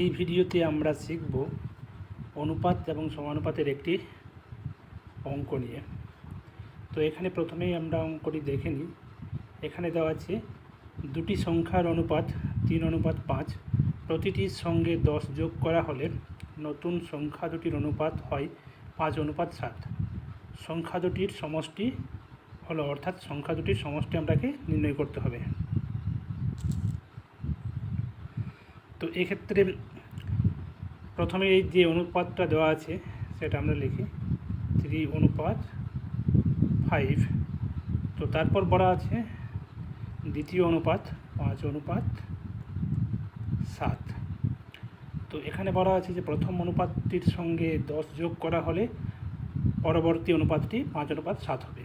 এই ভিডিওতে আমরা শিখব অনুপাত এবং সমানুপাতের একটি অঙ্ক নিয়ে। তো এখানে প্রথমেই আমরা অঙ্কটি দেখে নিই। এখানে দেওয়া আছে, দুটি সংখ্যার অনুপাত তিন, অনুপাত পাঁচ, প্রতিটির সঙ্গে দশ যোগ করা হলে নতুন সংখ্যা দুটির অনুপাত হয় পাঁচ, অনুপাত সাত। সংখ্যা দুটির সমষ্টি হলো, অর্থাৎ সংখ্যা দুটির সমষ্টি আমরাকে নির্ণয় করতে হবে। তো এক্ষেত্রে প্রথমে এই যে অনুপাতটা দেওয়া আছে, সেটা আমরা লিখি। থ্রি অনুপাত ফাইভ। তো তারপর বলা আছে, দ্বিতীয় অনুপাত পাঁচ অনুপাত সাত। তো এখানে বলা আছে যে প্রথম অনুপাতটির সঙ্গে দশ যোগ করা হলে পরবর্তী অনুপাতটি পাঁচ অনুপাত সাত হবে।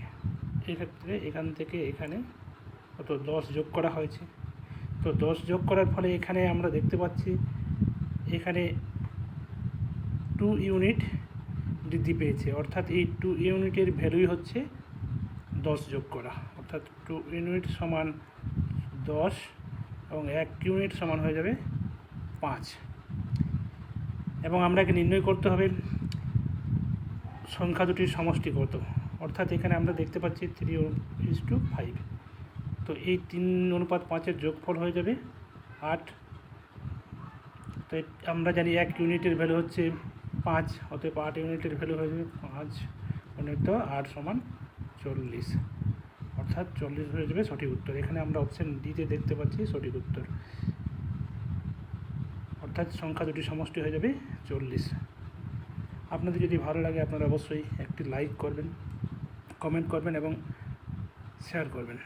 এক্ষেত্রে এখান থেকে এখানে কত দশ যোগ করা হয়েছে? তো দশ যোগ করার ফলে এখানে আমরা দেখতে পাচ্ছি এখানে টু ইউনিট বৃদ্ধি পেয়েছে। অর্থাৎ এই টু ইউনিটের ভ্যালুই হচ্ছে দশ যোগ করা। অর্থাৎ টু ইউনিট সমান দশ এবং এক ইউনিট সমান হয়ে যাবে পাঁচ। এবং আমরাকে নির্ণয় করতে হবে সংখ্যা দুটির সমষ্টি কত অর্থাৎ এখানে আমরা দেখতে পাচ্ছি থ্রি ইস টু ফাইভ তো এই তিন অনুপাত পাঁচের যোগফল হয়ে যাবে আট। তো আমরা জানি এক ইউনিটের ভ্যালু হচ্ছে পাঁচ, অতএব আট ইউনিটের ভ্যালু হয়ে যাবে পাঁচ গুণিত আট সমান চল্লিশ। অর্থাৎ চল্লিশ হয়ে যাবে সঠিক উত্তর। এখানে আমরা অপশান ডিতে দেখতে পাচ্ছি সঠিক উত্তর। অর্থাৎ সংখ্যা দুটি সমষ্টি হয়ে যাবে চল্লিশ। আপনাদের যদি ভালো লাগে আপনারা অবশ্যই একটি লাইক করবেন কমেন্ট করবেন এবং শেয়ার করবেন।